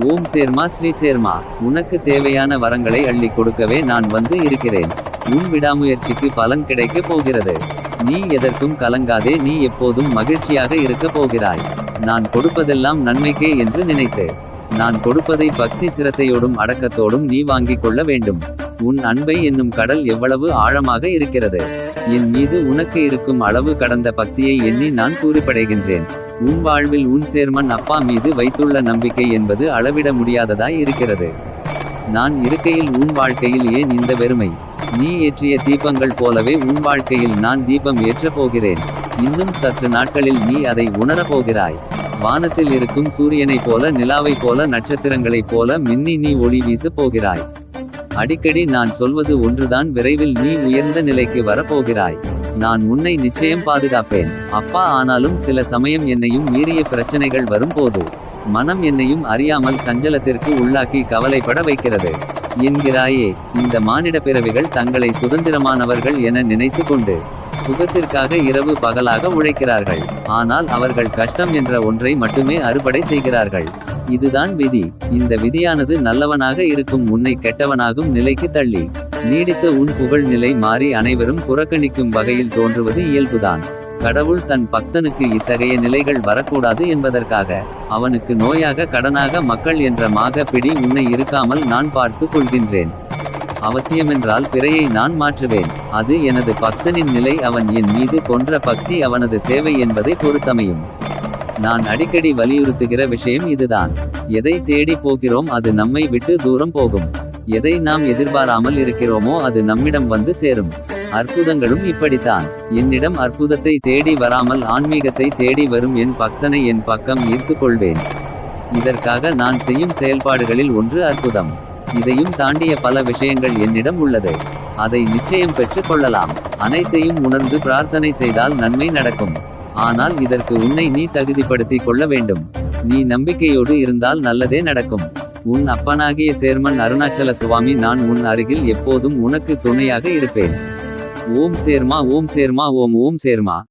ஓம் சேர்மா ஸ்ரீ சேர்மா. உனக்கு தேவையான வரங்களை அள்ளி கொடுக்கவே நான் வந்து இருக்கிறேன். உன் விடாமுயற்சிக்கு பலன் கிடைக்கப் போகிறது. நீ எதற்கும் கலங்காதே நீ எப்போதும் மகிழ்ச்சியாக இருக்கப் போகிறாய். நான் கொடுப்பதெல்லாம் நன்மைக்கே என்று நினைத்து நான் கொடுப்பதை பக்தி சிரத்தையோடும் அடக்கத்தோடும் நீ வாங்கிக் கொள்ள வேண்டும். உன் அன்பை என்னும் கடல் எவ்வளவு ஆழமாக இருக்கிறது. என் மீது உனக்கு இருக்கும் அளவு கடந்த பக்தியை எண்ணி நான் கூறிப்படைகின்றேன் உன் வாழ்வில் உன் சேர்மன் அப்பா மீது வைத்துள்ள நம்பிக்கை என்பது அளவிட முடியாததாய் இருக்கிறது. நான் இருக்கையில் உன் வாழ்க்கையில் ஏன் இந்த வெறுமை? நீ ஏற்றிய தீபங்கள் போலவே உன் வாழ்க்கையில் நான் தீபம் ஏற்றப் போகிறேன். இன்னும் சற்று நாட்களில் நீ அதை உணரப் போகிறாய். வானத்தில் இருக்கும் சூரியனைப் போல நிலாவைப் போல நட்சத்திரங்களைப் போல மின்னி நீ ஒளி வீசப் போகிறாய். அடிக்கடி நான் சொல்வது ஒன்றுதான் விரைவில் நீ உயர்ந்த நிலைக்கு வரப்போகிறாய். நான் உன்னை நிச்சயம் பாதுகாப்பேன். அப்பா ஆனாலும் சில சமயம் என்னையும் மீறிய பிரச்சனைகள் வரும்போது மனம் என்னையும் அறியாமல் சஞ்சலத்திற்கு உள்ளாக்கி கவலைப்பட வைக்கிறது. என்கிறாயே இந்த மானிட பிறவிகள் தங்களை சுதந்திரமானவர்கள் என நினைத்து கொண்டு சுகத்திற்காக இரவு பகலாக உழைக்கிறார்கள். ஆனால் அவர்கள் கஷ்டம் என்ற ஒன்றை மட்டுமே அறுபடை செய்கிறார்கள். இதுதான் விதி. இந்த விதியானது நல்லவனாக இருக்கும் உன்னை கெட்டவனாகும் நிலைக்கு தள்ளி. நீடித்த உன் புகழ் நிலை மாறி அனைவரும் புறக்கணிக்கும் வகையில் தோன்றுவது இயல்புதான். கடவுள் தன் பக்தனுக்கு இத்தகைய நிலைகள் வரக்கூடாது என்பதற்காக அவனுக்கு நோயாக கடனாக மக்கள் என்ற மாக பிடி உன்னை இருக்காமல் நான் பார்த்து கொள்கின்றேன். அவசியமென்றால் பிறையை நான் மாற்றுவேன். அது எனது பக்தனின் நிலை அவன் என் மீது கொன்ற பக்தி அவனது சேவை என்பதை பொறுத்தமையும். நான் அடிக்கடி வலியுறுத்துகிற விஷயம் இதுதான். எதை தேடி போகிறோம் அது நம்மை விட்டு தூரம் போகும். எதை நாம் எதிர்பாராமல் இருக்கிறோமோ அது நம்மிடம் வந்து சேரும். அற்புதங்களும் இப்படித்தான். என்னிடம் அற்புதத்தை தேடி வராமல் ஆன்மீகத்தை தேடி வரும் என் பக்தனை என் பக்கம் ஈர்த்து கொள்வேன். இதற்காக நான் செய்யும் செயல்பாடுகளில் ஒன்று அற்புதம். இதையும் தாண்டிய பல விஷயங்கள் என்னிடம் உள்ளது. அதை நிச்சயம் பெற்றுக் கொள்ளலாம். அனைத்தையும் உணர்ந்து பிரார்த்தனை செய்தால் நன்மை நடக்கும். ஆனால் இதற்கு உன்னை நீ தகுதிப்படுத்திக் கொள்ள வேண்டும். நீ நம்பிக்கையோடு இருந்தால் நல்லதே நடக்கும். உன் அப்பனாகிய சேர்மன் அருணாச்சல சுவாமி நான் உன் அருகில் எப்போதும் உனக்கு துணையாக இருப்பேன். ஓம் சேர்மா ஓம் சேர்மா ஓம் ஓம் சேர்மா.